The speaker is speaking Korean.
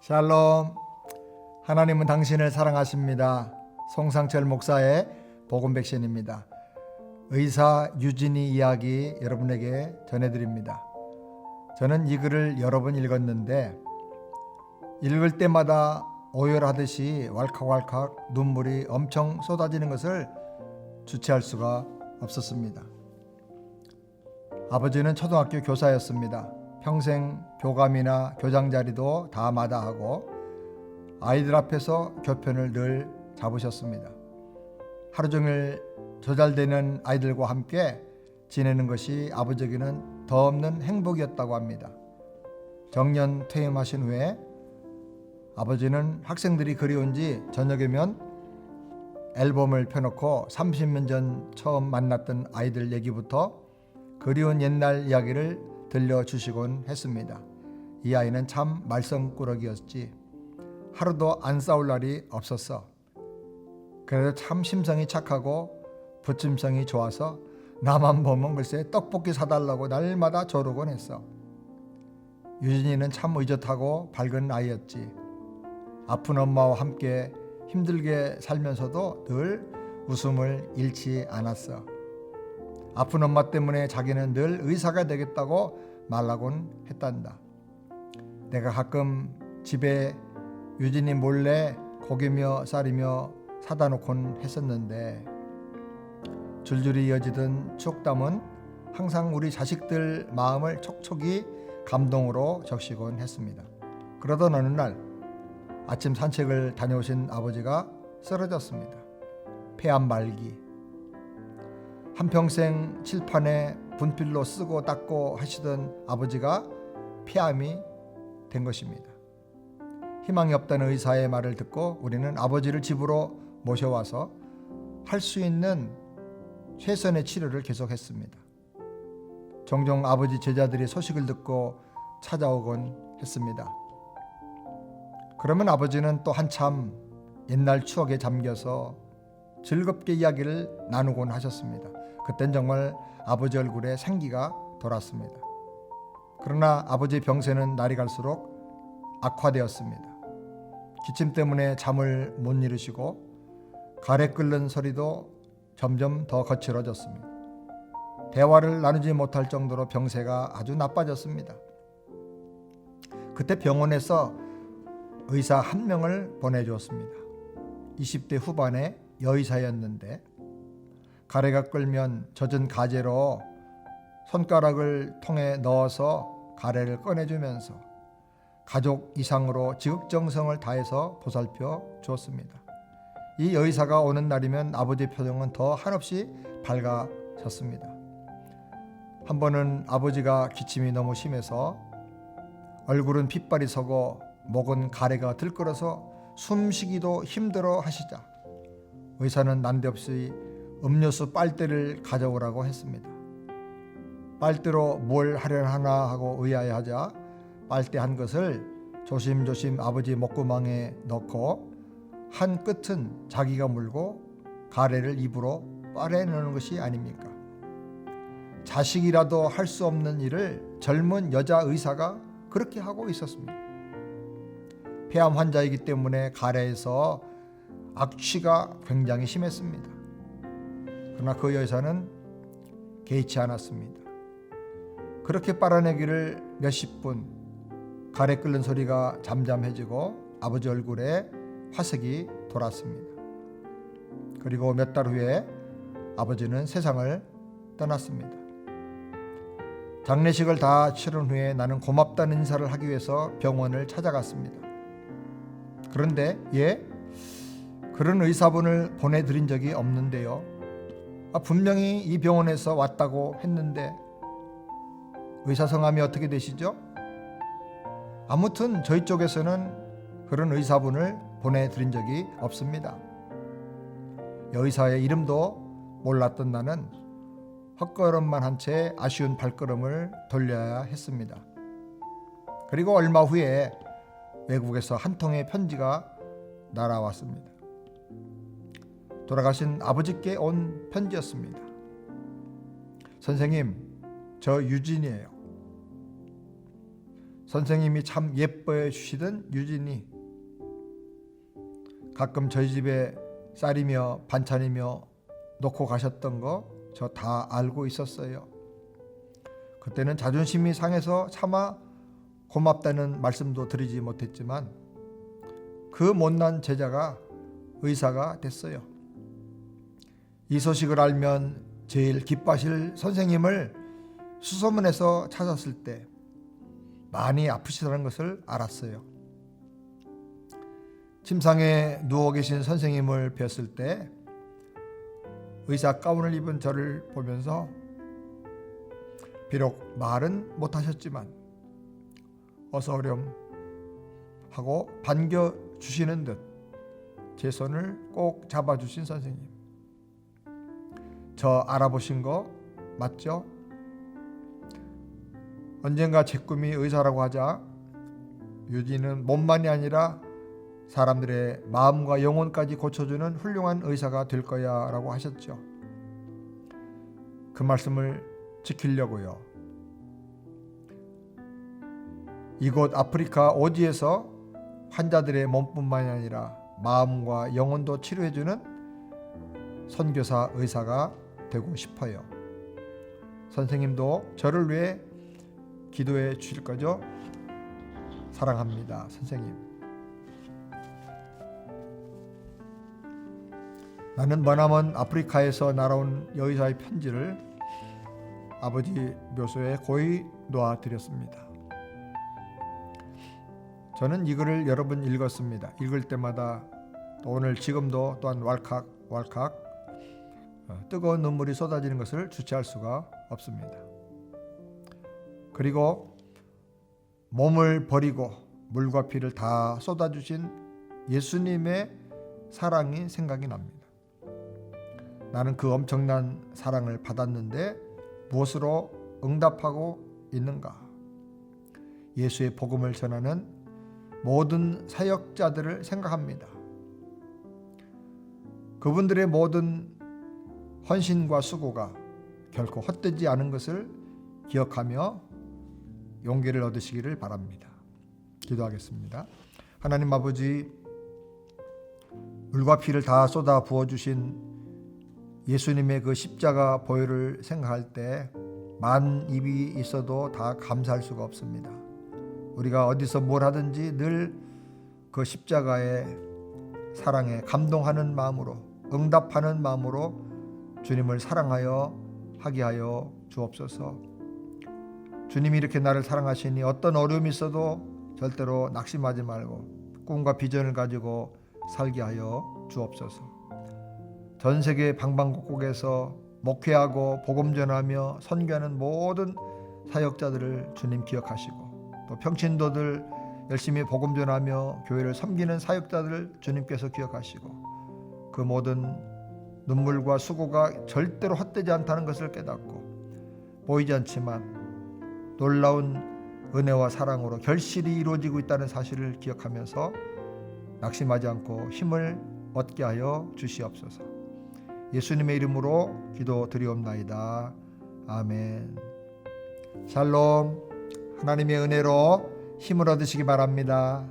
샬롬. 하나님은 당신을 사랑하십니다. 송상철 목사의 복음 백신입니다. 의사 유진이 이야기 여러분에게 전해드립니다. 저는 이 글을 여러 번 읽었는데 읽을 때마다 오열하듯이 왈칵왈칵 눈물이 엄청 쏟아지는 것을 주체할 수가 없었습니다. 아버지는 초등학교 교사였습니다. 평생 교감이나 교장 자리도 다 마다하고 아이들 앞에서 교편을 늘 잡으셨습니다. 하루 종일 조잘되는 아이들과 함께 지내는 것이 아버지에게는 더 없는 행복이었다고 합니다. 정년 퇴임하신 후에 아버지는 학생들이 그리운지 저녁이면 앨범을 펴놓고 30년 전 처음 만났던 아이들 얘기부터 그리운 옛날 이야기를 들려주시곤 했습니다. 이 아이는 참 말썽꾸러기였지. 하루도 안 싸울 날이 없었어. 그래도 참 심성이 착하고 부침성이 좋아서 나만 보면 글쎄 떡볶이 사달라고 날마다 조르곤 했어. 유진이는 참 의젓하고 밝은 아이였지. 아픈 엄마와 함께 힘들게 살면서도 늘 웃음을 잃지 않았어. 아픈 엄마 때문에 자기는 늘 의사가 되겠다고 말하곤 했단다. 내가 가끔 집에 유진이 몰래 고기며 쌀이며 사다 놓곤 했었는데 줄줄이 이어지던 추억담은 항상 우리 자식들 마음을 촉촉이 감동으로 적시곤 했습니다. 그러던 어느 날 아침 산책을 다녀오신 아버지가 쓰러졌습니다. 폐암 말기. 한평생 칠판에 분필로 쓰고 닦고 하시던 아버지가 폐암이 된 것입니다. 희망이 없다는 의사의 말을 듣고 우리는 아버지를 집으로 모셔와서 할 수 있는 최선의 치료를 계속했습니다. 종종 아버지 제자들이 소식을 듣고 찾아오곤 했습니다. 그러면 아버지는 또 한참 옛날 추억에 잠겨서 즐겁게 이야기를 나누곤 하셨습니다. 그땐 정말 아버지 얼굴에 생기가 돌았습니다. 그러나 아버지 병세는 날이 갈수록 악화되었습니다. 기침 때문에 잠을 못 이루시고 가래 끓는 소리도 점점 더 거칠어졌습니다. 대화를 나누지 못할 정도로 병세가 아주 나빠졌습니다. 그때 병원에서 의사 한 명을 보내주었습니다. 20대 후반의 여의사였는데 가래가 끓면 젖은 가재로 손가락을 통에 넣어서 가래를 꺼내주면서 가족 이상으로 지극정성을 다해서 보살펴 주었습니다. 이 여의사가 오는 날이면 아버지 표정은 더 한없이 밝아졌습니다. 한 번은 아버지가 기침이 너무 심해서 얼굴은 핏발이 서고 목은 가래가 들끓어서 숨쉬기도 힘들어 하시자 의사는 난데없이 음료수 빨대를 가져오라고 했습니다. 빨대로 뭘 하려나 하고 의아해하자 빨대 한 것을 조심조심 아버지 목구멍에 넣고 한 끝은 자기가 물고 가래를 입으로 빨아내는 것이 아닙니까? 자식이라도 할 수 없는 일을 젊은 여자 의사가 그렇게 하고 있었습니다. 폐암 환자이기 때문에 가래에서 악취가 굉장히 심했습니다. 그러나 그 여사는 개의치 않았습니다. 그렇게 빨아내기를 몇십 분 가래 끓는 소리가 잠잠해지고 아버지 얼굴에 화색이 돌았습니다. 그리고 몇 달 후에 아버지는 세상을 떠났습니다. 장례식을 다 치른 후에 나는 고맙다는 인사를 하기 위해서 병원을 찾아갔습니다. 그런데 예? 그런 의사분을 보내드린 적이 없는데요. 아, 분명히 이 병원에서 왔다고 했는데 의사 성함이 어떻게 되시죠? 아무튼 저희 쪽에서는 그런 의사분을 보내드린 적이 없습니다. 여의사의 이름도 몰랐던 나는 헛걸음만 한 채 아쉬운 발걸음을 돌려야 했습니다. 그리고 얼마 후에 외국에서 한 통의 편지가 날아왔습니다. 돌아가신 아버지께 온 편지였습니다. 선생님, 저 유진이에요. 선생님이 참 예뻐해 주시던 유진이 가끔 저희 집에 쌀이며 반찬이며 놓고 가셨던 거 저 다 알고 있었어요. 그때는 자존심이 상해서 차마 고맙다는 말씀도 드리지 못했지만 그 못난 제자가 의사가 됐어요. 이 소식을 알면 제일 기뻐하실 선생님을 수소문해서 찾았을 때 많이 아프시다는 것을 알았어요. 침상에 누워 계신 선생님을 뵀을 때 의사 가운을 입은 저를 보면서 비록 말은 못하셨지만 어서 오렴 하고 반겨 주시는 듯 제 손을 꼭 잡아주신 선생님. 저 알아보신 거 맞죠? 언젠가 제 꿈이 의사라고 하자 유진은 몸만이 아니라 사람들의 마음과 영혼까지 고쳐주는 훌륭한 의사가 될 거야 라고 하셨죠. 그 말씀을 지키려고요. 이곳 아프리카 오지에서 환자들의 몸뿐만이 아니라 마음과 영혼도 치료해주는 선교사 의사가 되고 싶어요. 선생님도 저를 위해 기도해 주실 거죠? 사랑합니다, 선생님. 나는 머나먼 아프리카에서 날아온 여의사의 편지를 아버지 묘소에 고이 놓아 드렸습니다. 저는 이 글을 여러 번 읽었습니다. 읽을 때마다 또 오늘 지금도 또한 왈칵 왈칵 어, 뜨거운 눈물이 쏟아지는 것을 주체할 수가 없습니다. 그리고 몸을 버리고 물과 피를 다 쏟아주신 예수님의 사랑이 생각이 납니다. 나는 그 엄청난 사랑을 받았는데 무엇으로 응답하고 있는가? 예수의 복음을 전하는 모든 사역자들을 생각합니다. 그분들의 모든 헌신과 수고가 결코 헛되지 않은 것을 기억하며 용기를 얻으시기를 바랍니다. 기도하겠습니다. 하나님 아버지 물과 피를 다 쏟아 부어 주신 예수님의 그 십자가 보혈을 생각할 때 만 입이 있어도 다 감사할 수가 없습니다. 우리가 어디서 뭘 하든지 늘 그 십자가의 사랑에 감동하는 마음으로 응답하는 마음으로 주님을 사랑하여 하게 하여 주옵소서. 주님이 이렇게 나를 사랑하시니 어떤 어려움이 있어도 절대로 낙심하지 말고 꿈과 비전을 가지고 살게 하여 주옵소서. 전 세계 방방곡곡에서 목회하고 복음 전하며 선교하는 모든 사역자들을 주님 기억하시고 또 평신도들 열심히 복음 전하며 교회를 섬기는 사역자들을 주님께서 기억하시고 그 모든 눈물과 수고가 절대로 헛되지 않다는 것을 깨닫고 보이지 않지만 놀라운 은혜와 사랑으로 결실이 이루어지고 있다는 사실을 기억하면서 낙심하지 않고 힘을 얻게 하여 주시옵소서. 예수님의 이름으로 기도 드리옵나이다. 아멘. 샬롬. 하나님의 은혜로 힘을 얻으시기 바랍니다.